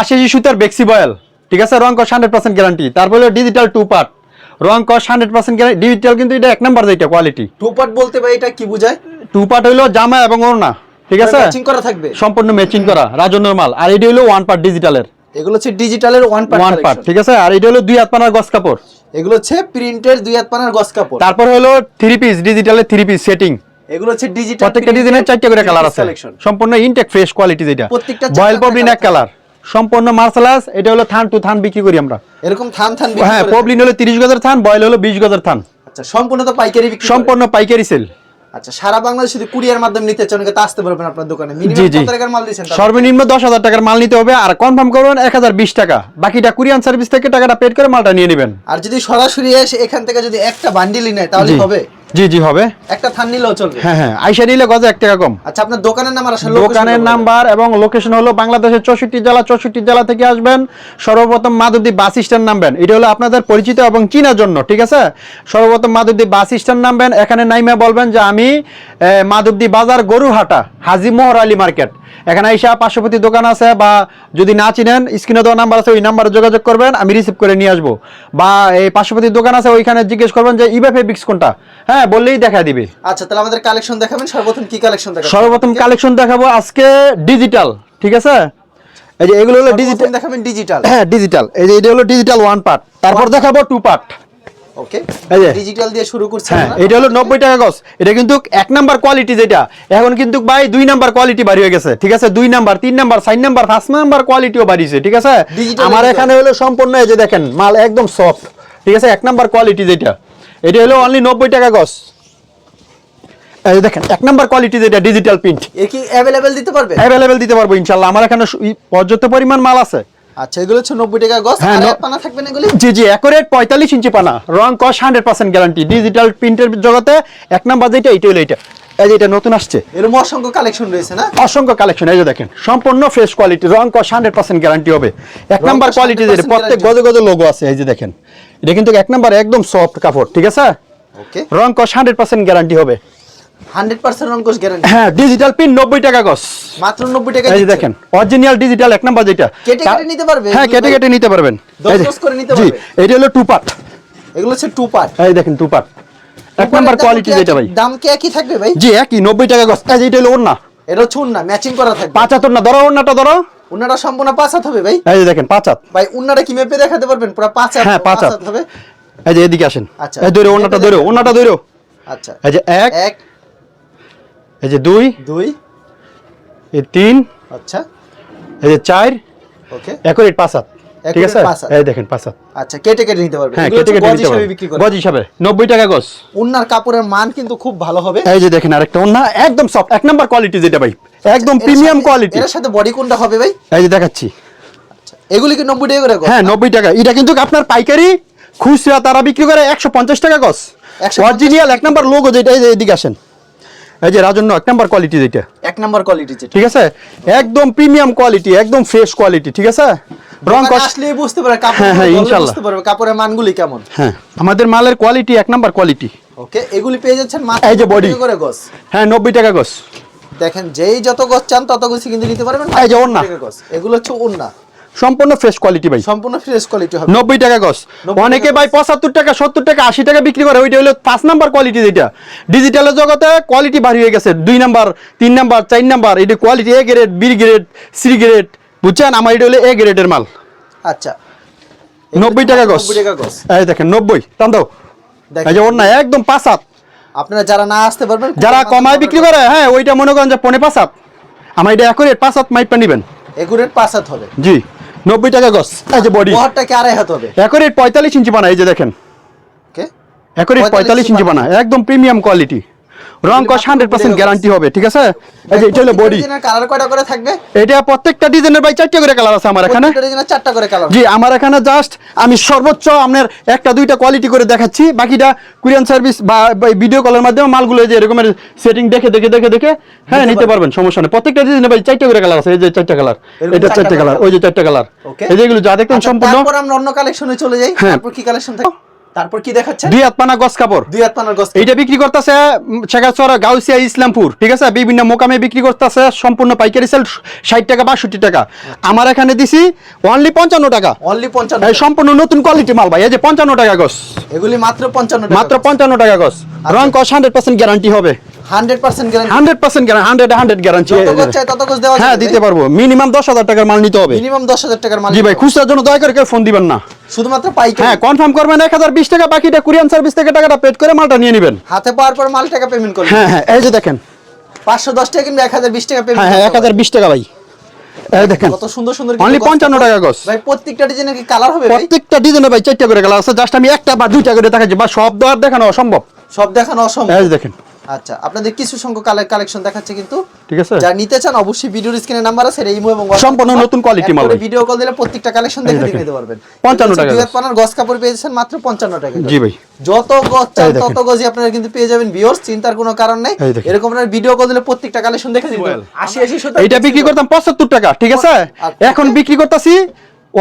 আশি সুতার বেক্সি বয়েল। ঠিক আছে? রং কস হান্ড্রেড পার্সেন্ট গ্যারান্টি তারপরে ডিজিটাল টু পার্ট রং কস হান্ড্রেড পার্সেন্ট গ্যারান্টি ডিজিটাল কিন্তু এটা এক নাম্বার যেটা কোয়ালিটি টু পার্ট বলতে ভাই এটা কি বোঝায়? টু পার্ট হইল জামা এবং ওড়না। ঠিক আছে? ম্যাচিং করা থাকবে। সম্পূর্ণ ম্যাচিং করা মাল। আর এটি হলো ওয়ান পার্ট ডিজিটালের এগুলো হচ্ছে ডিজিটালের ওয়ান পার্ট ওয়ান পার্ট ঠিক আছে? আর এটি হলো দুই হাত পানার গস কাপড়। এগুলো হচ্ছে প্রিন্টের দুই হাত পানার গস কাপড়। তারপর হলো থ্রি পিস ডিজিটালের থ্রি পিস সেটিং এগুলো হচ্ছে ডিজিটাল প্রত্যেকটা ডিজাইনের চারটে করে কালার আছে। সম্পূর্ণ ইনটেক ফ্রেশ কোয়ালিটি যেটা বয়েল পবলিন এক কালার সম্পূর্ণ মার্শালাস এটা হলো থান টু থান বিক্রি করি আমরা। এরকম থান থান হ্যাঁ পবলিন হলো তিরিশ গজের থান বয়েল হলো বিশ গজের থান। আচ্ছা সম্পূর্ণ তো পাইকারি বিক্রি সম্পূর্ণ পাইকারি সেল। আচ্ছা সারা বাংলাদেশ যদি কুরিয়ার মাধ্যমে নিতে চান তো আসতে পারবেন আপনার দোকানে। মিনিমাম টাকার মাল দিচ্ছেন সর্বনিম্ন দশ হাজার টাকার মাল নিতে হবে আর কনফার্ম করবেন এক হাজার বিশ টাকা। বাকিটা কুরিয়ান সার্ভিস থেকে টাকাটা পেড করে মালটা নিয়ে নেবেন। আর যদি সরাসরি এসে এখান থেকে যদি একটা বান্ডিলই নেয় তাহলে হবে? জি জি হবে। একটা থান নিলেও চলবে। হ্যাঁ হ্যাঁ আইসা নিলে গজে এক টাকা কম। আচ্ছা আপনার দোকানের নাম আর আসলে দোকানের নাম্বার এবং লোকেশন হলো বাংলাদেশের চৌষট্টি জেলা চৌষট্টি জেলা থেকে আসবেন। সর্বপ্রথম মাধবদী বাস স্ট্যান্ড নামবেন। এটা হলো আপনাদের পরিচিত এবং চিনার জন্য ঠিক আছে? সর্বপ্রথম মাধবদী বাস স্ট্যান্ড নামবেন। এখানে নাইমে বলবেন যে আমি মাধবদী বাজার গরুহাটা হাজি মোহর আলী মার্কেট। এখানে আইসা পার্শ্ববর্তী দোকান আছে বা যদি না চিনেন স্ক্রিনে দেওয়া নাম্বার আছে ওই নাম্বারে যোগাযোগ করবেন আমি রিসিভ করে নিয়ে আসব। বা এই পার্শ্ববর্তী দোকান আছে ওইখানে জিজ্ঞেস করবেন যে ইবে ফেব্রিক্স কোনটা? হ্যাঁ বললেই দেখা দিবে। আচ্ছা তাহলে আমাদের কালেকশন দেখাবেন সর্বপ্রথম কি কালেকশন দেখাবেন? সর্বপ্রথম কালেকশন দেখাবো আজকে ডিজিটাল ঠিক আছে? এই যে এগুলো হলো ডিজিটাল দেখাবেন ডিজিটাল হ্যাঁ ডিজিটাল এই যে এটা হলো ডিজিটাল ওয়ান পার্ট তারপর দেখাবো টু পার্ট ওকে ডিজিটাল দিয়ে শুরু করছেন হ্যাঁ এটা হলো নব্বই টাকা গজ। এটা কিন্তু এক নাম্বার কোয়ালিটি যেটা। এখন কিন্তু ভাই দুই নাম্বার কোয়ালিটি বাড়ি হয়ে গেছে ঠিক আছে? দুই নাম্বার তিন নাম্বার চার নাম্বার পাঁচ নাম্বার কোয়ালিটিও বাড়িছে ঠিক আছে? আমার এখানে হলো সম্পূর্ণ এই যে দেখেন মাল একদম সফট ঠিক আছে? এক নাম্বার কোয়ালিটি যেটা। এটা হলো অনলি নব্বই টাকা গছ এই দেখেন এক নাম্বার কোয়ালিটি যেটা ডিজিটাল প্রিন্ট এ কি অ্যাভেলেবেল দিতে পারবে? অ্যাভেলেবেল দিতে পারব ইনশাল্লাহ আমার এখানে পর্যাপ্ত পরিমাণ মাল আছে। আচ্ছা এগুলো হচ্ছে নব্বই টাকা গছ হ্যাঁ, ন- পানা থাকবেন এগুলি? জি জি একরেট পঁয়তাল্লিশ ইঞ্চি পানা। রং কস হান্ড্রেড পার্সেন্ট গ্যারান্টি ডিজিটাল প্রিন্টের জগতে এক নাম্বার যেটা এটা হলো এটা এই যে এটা নতুন আসছে। এরকম অসংখ্য কালেকশন রয়েছে না? অসংখ্য কালেকশন এই যে দেখেন সম্পূর্ণ ফ্রেশ কোয়ালিটি রং কস হান্ড্রেড পার্সেন্ট গ্যারান্টি হবে। এক নাম্বার কোয়ালিটি 100% যেটা প্রত্যেক গজে গজে লোগো আছে এই যে দেখেন। এটা কিন্তু এক নাম্বার একদম সফট কাপড় ঠিক আছে? ওকে রং কস হান্ড্রেড পার্সেন্ট গ্যারান্টি হবে। হান্ড্রেড পার্সেন্ট রঙ্কশ গ্যারান্টি হ্যাঁ ডিজিটাল পিন নব্বই টাকা গজ মাত্র নব্বই টাকা এই দেখেন অরিজিনাল ডিজিটাল এক নাম্বার যেটা কেটে কেটে নিতে পারবে। হ্যাঁ কেটে কেটে নিতে পারবেন। দশ করে নিতে এটা হলো টু পার্ট এগুলো হচ্ছে টু পার্ট এই দেখেন টু পার্ট এক নাম্বার কোয়ালিটি যেটা ভাই। দাম কি একই থাকবে ভাই? জি একই। নব্বই টাকা গজ। এই এটা হলো ওড়না। এটা হচ্ছে উন্না ম্যাচিং করা থাকবে। পাঁচ হাতর না ধরো ওড়নাটা ধরো। উন্নাটা সম্পূর্ণ পাঁচ হাত হবে ভাই। এই যে দেখেন পাঁচাত। ভাই উন্নাটা কি মেপে দেখাতে পারবেন? পুরো পাঁচ হাত হ্যাঁ, পাঁচ হাত। হবে। এই যে এদিকে আসেন। আচ্ছা। এই ধরো ওড়নাটা ধরো। ওড়নাটা ধরো। আচ্ছা। এই যে এক। এক। এই যে দুই। দুই। এই তিন। আচ্ছা। এই যে চার। ওকে। একুরেট পাঁচ হাত ঠিক আছে? এই দেখেন পাঁচ আচ্ছা কেটে কেটে নিতে পারবে হ্যাঁ কেটে কেটে নিতে পারবেন। বিক্রি গজ হিসাবে। নব্বই টাকা গজ। কাপড়ের মান কিন্তু খুব ভালো হবে। এই যে দেখেন আরেকটা একদম সফট এক নাম্বার কোয়ালিটি যেটা ভাই একদম প্রিমিয়াম কোয়ালিটি এর সাথে বডি কোনটা হবে ভাই? এই যে দেখাচ্ছি। এগুলি কি নব্বই টাকা করে? হ্যাঁ নব্বই টাকা। এটা কিন্তু আপনার পাইকারি খুচরা তারা বিক্রি করে একশো পঞ্চাশ টাকা গজ। 150 অরিজিনাল এক নাম্বার লোগো যেটা এই যে এদিকে আসেন। এই যে রাজন্য এক নাম্বার কোয়ালিটি যেটা। এক নাম্বার কোয়ালিটি যেটা। ঠিক আছে? একদম প্রিমিয়াম কোয়ালিটি একদম ফ্রেশ কোয়ালিটি ঠিক আছে? রং আসলেই বুঝতে পারবে কাপড় হ্যাঁ, হ্যাঁ, বুঝতে পারবে কাপড়ের মানগুলি কেমন। হ্যাঁ আমাদের মালের কোয়ালিটি এক নাম্বার কোয়ালিটি ওকে এগুলি পেয়ে যাচ্ছেন মাত্র এই যে 90। টাকা করে গজ হ্যাঁ নব্বই টাকা গজ দেখেন যেই যত গজ চান তত গজ কিন্তু নিতে পারবেন এই যে। 90 এগুলো হচ্ছে ওন্না সম্পূর্ণ ফ্রেশ কোয়ালিটি ভাই। সম্পূর্ণ ফ্রেশ কোয়ালিটি হবে। নব্বই টাকা গজ 90 অনেকে ভাই পঁচাত্তর টাকা সত্তর টাকা আশি টাকা বিক্রি করে ওইটা হলো পাঁচ নাম্বার কোয়ালিটি যেটা। ডিজিটালের জগতে কোয়ালিটি ভারী হয়ে গেছে। দুই নাম্বার তিন নাম্বার চার নাম্বার এটা quality A grade B grade C grade বুঝছেন? আমার এটা হলো এ গ্রেডের মাল। আচ্ছা। নব্বই টাকা নব্বই এই দেখেন নব্বই। টান দাও। এই যে ওর না একদম পাঁচ হাত। আপনারা যারা না আসতে পারবেন যারা কমায় বিক্রি করে হ্যাঁ ওইটা মনে করেন যে পনে পাঁচ হাত। আমার এটা একুরেট পাঁচ হাত মাইপা নিবেন। এগুরেট পাঁচ হাত হবে। জি। নব্বই টাকা গজ। এই যে বডি। বহরটা কি আড়াই হাত হবে? একুরেট পঁয়তাল্লিশ ইঞ্চি বানা এই যে দেখেন। একুরেট 45 পঁয়তাল্লিশ ইঞ্চি বানা একদম প্রিমিয়াম কোয়ালিটি রং কস হান্ড্রেড পার্সেন্ট গ্যারান্টি হবে ঠিক আছে? এই যে এটা হলো বডি কালার কয়টা করে থাকবে? এটা প্রত্যেকটা ডিজাইনের ভাই চারটে করে কালার আছে আমার এখানে। চারটা করে কালার জি আমার এখানে জাস্ট আমি সর্বোচ্চ আপনার একটা দুইটা কোয়ালিটি করে দেখাচ্ছি। বাকিটা কুরিয়ান সার্ভিস বা ভিডিও কলের মাধ্যমে মালগুলো যে এরকমের সেটিং দেখে দেখে দেখে দেখে হ্যাঁ নিতে পারবেন। সমস্যা নেই। প্রত্যেকটা ডিজাইনে ভাই চারটে করে কালার আছে এই যে চারটে কালার এটা চারটা কালার ওই যে চারটে কালার এই যেগুলো যা দেখতেন আচ্ছা, সম্পূর্ণ। তারপর আমরা অন্য কালেকশনে চলে যাই। হ্যাঁ। তারপর কি কালেকশন থাকে তারপর কি দেখাচ্ছে দুই হাত পানা গস কাপড়। দুই হাত পানার গস এইটা বিক্রি করতেছে শেখাচর গাউসিয়া ইসলামপুর ঠিক আছে? বিভিন্ন মোকামে বিক্রি করতেছে সম্পূর্ণ পাইকারি সেল ষাট টাকা বাষট্টি টাকা। আমার এখানে দিছি অনলি পঞ্চান্ন টাকা। অনলি পঞ্চান্ন সম্পূর্ণ নতুন কোয়ালিটি মাল ভাই এই যে পঞ্চান্ন টাকা গস এগুলি মাত্র পঞ্চান্ন মাত্র পঞ্চান্ন টাকা গস রং কস হান্ড্রেড পার্সেন্ট গ্যারান্টি হবে। গ্যারান্টি গ্যারান্টি গ্যারান্টি তত গজ দেওয়া হ্যাঁ দিতে পারব। মিনিমাম টাকার মাল নিতে হবে। মিনিমাম দশ হাজার টাকার মাল জি ভাই খুচরার জন্য দয়া করে কেউ ফোন দিবেন না। শুধুমাত্র পাইকারি। হ্যাঁ কনফার্ম করবেন এক হাজার বিশ টাকা বাকিটা কুরিয়ান সার্ভিস থেকে টাকাটা পেড করে মালটা নিয়ে নেবেন। হাতে পাওয়ার পর মাল টাকা পেমেন্ট করবেন। হ্যাঁ হ্যাঁ এই যে দেখেন। পাঁচশো দশ টাকা কিংবা হ্যাঁ পেমেন্ট হ্যাঁ এক হাজার বিশ টাকা ভাই। দেখেন। কত সুন্দর সুন্দর Only 55 টাকা। ভাই প্রত্যেকটা কি কালার হবে প্রত্যেকটা ডিজাইনে ভাই চারটা করে কালার আছে। জাস্ট আমি একটা বা দুইটা করে দেখাচ্ছি বা সব দেখানো অসম্ভব। সব দেখানো অসম্ভব। এই দেখেন। আচ্ছা আপনাদের কিছু সংখ্যক কালেকশন দেখাচ্ছে কিন্তু। ঠিক আছে। যা নিতে চান অবশ্যই ভিডিওর স্ক্রিনে নাম্বার আছে ইমো এবং সম্পূর্ণ নতুন quality মাল। ভিডিও কল দিলে প্রত্যেকটা কালেকশন দেখে। নিতে পারবেন। 55 টাকা। দুই হাত পানার গস কাপড় পেয়েছেন মাত্র 55 টাকা জি ভাই। যত গজ চান তত গজই আপনারা কিন্তু পেয়ে যাবেন ভিউয়ার্স চিন্তার কোনো কারণ নেই। এরকম আপনার ভিডিও কল দিলে প্রত্যেকটা কালেকশন দেখে দিতে পারবেন। 80 80 সত্তর এইটা বিক্রি করতাম পঁচাত্তর টাকা ঠিক আছে? আচ্ছা। এখন বিক্রি করতেছি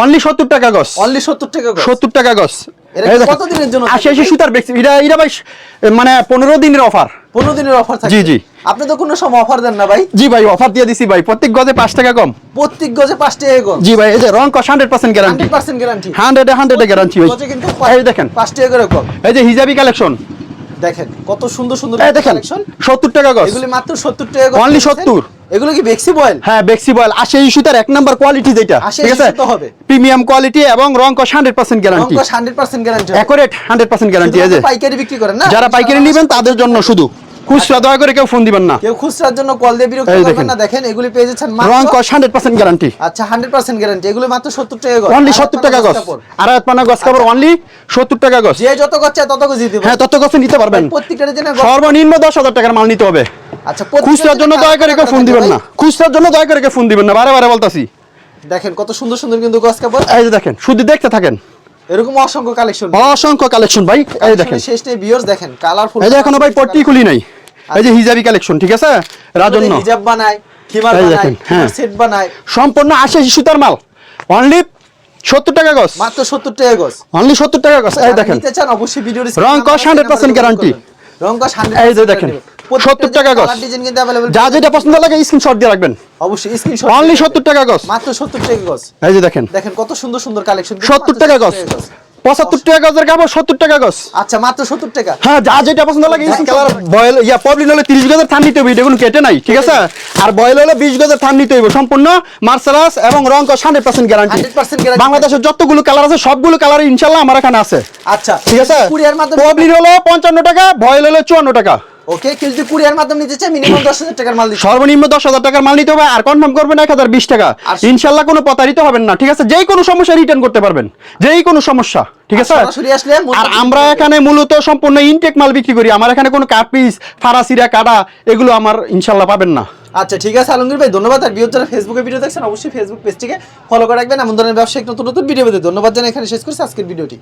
অনলি সত্তর টাকা গছ। অনলি 70 টাকা সত্তর টাকা গছ। এটা এই কি দেখেন। কতদিনের জন্য আশি আশি সুতার বেচছি। এটা এটা ভাই মানে পনেরো দিনের অফার 15 দিনের অফার থাকে? জি, জি। আপনি তো কোনো সময় অফার দেন না ভাই। জি ভাই অফার দিয়ে দিছি ভাই। প্রত্যেক গজে পাঁচ টাকা কম। প্রত্যেক গজে 5 টাকা গজ জি ভাই এই যে রং কস hundred percent guarantee 100% guarantee hundred hundred guarantee ভাই এই দেখেন। 5 টাকা করে কম। এই যে হিজাবি কালেকশন দেখেন কত সুন্দর সুন্দর দেখেন সত্তর টাকা গজ। এগুলি মাত্র 70 টাকা অনলি সত্তর। এগুলো কি বেক্সি বয়েল হ্যাঁ বেক্সি বয়েল আশি সুতার এক নাম্বার কোয়ালিটি যেটা ঠিক আছে? হবে। প্রিমিয়াম কোয়ালিটি এবং রং কস হান্ড্রেড পার্সেন্ট গ্যারান্টি অঙ্ক 100% গ্যারান্টি হান্ড্রেড পার্সেন্ট গ্যারান্টি আছে পাইকারি বিক্রি করেন না? যারা পাইকারি নেবেন তাদের জন্য শুধু। খুচরা দয়া করে কেউ ফোন দিবেন না। কেউ খুচরার জন্য কল দিয়ে বিরক্ত করবেন দেখেন। না দেখেন এগুলি পেয়ে যাচ্ছেন রং কস হান্ড্রেড পার্সেন্ট গ্যারান্টি আচ্ছা 100% গ্যারান্টি এগুলো মাত্র 70 টাকা গজ। অনলি আর সত্তর আপনার টাকা গজ। কাপড়। আর এক পানা গজ কাপড় অনলি সত্তর টাকা গজ। যে যত চায় তত দিতে হ্যাঁ তত গজ নিতে পারবেন। প্রত্যেকটা জন্য সর্বনিম্ন দশ হাজার টাকার মাল নিতে হবে। আচ্ছা খুচরার জন্য দয়া করে কেউ ফোন দিবেন না। খুচরার জন্য দয়া করে কেউ ফোন দিবেন না। বারে বারে বলতাছি। দেখেন কত সুন্দর সুন্দর কিন্তু গজ কাপড়। এই যে দেখেন শুধু দেখতে থাকেন। এরকম অসংখ্য কালেকশন অসংখ্য কালেকশন ভাই। এই দেখেন। শেষ নেই ভিউয়ার্স দেখেন কালারফুল এই এখনও ভাই পট্টি খুলি নাই। এই যে হিজাবি কালেকশন ঠিক আছে? রাজন্য হিজাব বানায় খিমার বানায় সেট হ্যাঁ। বানায়। সম্পূর্ণ আসে সুতার মাল। অনলি সত্তর টাকা গজ। মাত্র সত্তর টাকা গজ। অনলি সত্তর টাকা গজ। এই দেখেন। নিতে চান অবশ্যই ভিডিও রং কস হান্ড্রেড পার্সেন্ট গ্যারান্টি রং কস হান্ড্রেড এই যে দেখেন সত্তর টাকা গজ। যা যেটা পছন্দ লাগে স্ক্রিনশট দিয়ে রাখবেন। অবশ্যই স্ক্রিনশট অনলি সত্তর টাকা গজ। মাত্র সত্তর টাকা গজ। এই যে দেখেন। দেখেন কত সুন্দর সুন্দর কালেকশন সত্তর টাকা গজ। পঁচাত্তর টাকা গজের কাপড় সত্তর টাকা গজ। আচ্ছা মাত্র 70 টাকা? হ্যাঁ যা যেটা পছন্দ লাগে কালার বয়েল ইয়া পবলিন হলে তিরিশ গজের থান নিতে হবে এটা কোনো কেটে নাই ঠিক আছে? আর বয়েল হলে বিশ গজের থান নিতে হবে সম্পূর্ণ মার্সারাস এবং রং কস হান্ড্রেড পার্সেন্ট গ্যারান্টি 100% guarantee। বাংলাদেশের যতগুলো কালার আছে সবগুলো কালার ইনশাল্লাহ আমার এখানে আছে। আচ্ছা ঠিক আছে? পবলিন হলো পঞ্চান্ন টাকা বয়েল হলো চুয়ান্ন টাকা। ওকে কেউ যদি কুরিয়ার মাধ্যমে নিতে চায় মিনিমাম 10000 টাকার মাল সর্বনিম্ন দশ হাজার টাকার মাল নিতে হবে আর কনফার্ম করবেন এক হাজার বিশ টাকা। আর- ইনশাল্লাহ কোনো প্রতারিত হবেন না ঠিক আছে? যেই কোনো সমস্যা রিটার্ন করতে পারবেন। যেই কোনো সমস্যা ঠিক আছে? আর আমরা এখানে মূলত সম্পূর্ণ ইনটেক মাল বিক্রি করি। আমার এখানে কোনো কাপিস ফারাসিরা কাটা এগুলো আমার ইনশাল্লাহ পাবেন না। আচ্ছা ঠিক আছে আলমগীর ভাই ধন্যবাদ। আর বিয়োগ যারা ফেসবুকে ভিডিও দেখছেন অবশ্যই ফেসবুক পেজটিকে ফলো করে রাখবেন। এমন ধরনের ব্যবসায়িক নতুন নতুন ভিডিও পেতে ধন্যবাদ জানাই। এখানে শেষ করছি আজকের ভিডিওটি